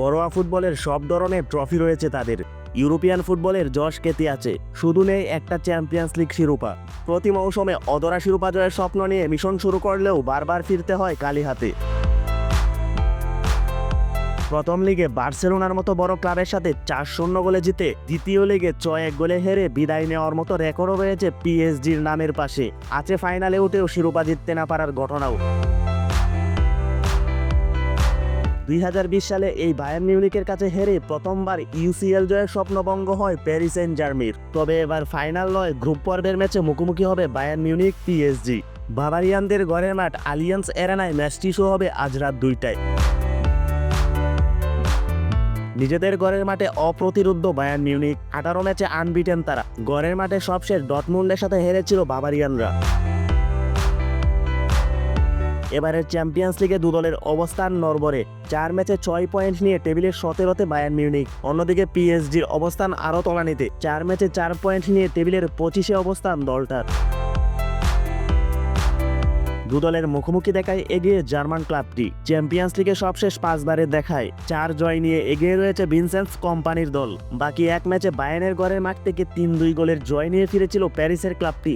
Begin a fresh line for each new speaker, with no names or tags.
ঘরোয়া ফুটবলের সব ধরনের ট্রফি রয়েছে তাদের। ইউরোপিয়ান ফুটবলের যশ খ্যাতি আছে। শুধু নেই একটা চ্যাম্পিয়ন্স লিগ শিরোপা। প্রতি মৌসুমে অদরা শিরোপা জয়ের স্বপ্ন নিয়ে মিশন শুরু করলেও বারবার ফিরতে হয় কালি হাতে প্রথম লিগে বার্সেলোনার মতো বড় ক্লাবের সাথে চার শূন্য গোলে জিতে দ্বিতীয় লিগে ছয় এক গোলে হেরে বিদায় নেওয়ার মতো রেকর্ডও রয়েছে পিএসজির নামের পাশে। আছে ফাইনালে উঠেও শিরোপা জিততে না পারার ঘটনাও। দু হাজার বিশ সালে এই বায়ার্ন মিউনিকের কাছে হেরে প্রথমবার ইউসিএল জয়ের স্বপ্নভঙ্গ হয় প্যারিস এন্ড জার্মির তবে এবার ফাইনাল নয়, গ্রুপ পর্বের ম্যাচে মুখোমুখি হবে বায়ার্ন মিউনিক পিএসজি বাবারিয়ানদের ঘরের মাঠ আলিয়ান্স এরানায় ম্যাচটি শো হবে আজ রাত দুইটায়। নিজেদের ঘরের মাঠে অপ্রতিরুদ্ধ বায়ার্ন মিউনিক আঠারো ম্যাচে আনবিটেন তারা। ঘরের মাঠে সবশেষ ডটমুন্ডের সাথে হেরেছিল বাবারিয়ানরা এবারের চ্যাম্পিয়ন্স লিগে দু দলের অবস্থান নরবরে চার ম্যাচে ছয় পয়েন্ট নিয়ে টেবিলের সতেরোতে বায়ার্ন মিউনিক অন্যদিকে পিএসজির অবস্থান আরও তলানিতে। চার ম্যাচে চার পয়েন্ট নিয়ে টেবিলের পঁচিশে অবস্থান দলটার। দু দলের মুখোমুখি দেখায় এগিয়ে জার্মান ক্লাবটি। চ্যাম্পিয়ন্স লিগে সবশেষ পাঁচবারের দেখায় চার জয় নিয়ে এগিয়ে রয়েছে ভিনসেন্স কোম্পানির দল। বাকি এক ম্যাচে বায়ানের ঘরের মাঠ থেকে তিন দুই গোলের জয় নিয়ে ফিরেছিল প্যারিসের ক্লাবটি।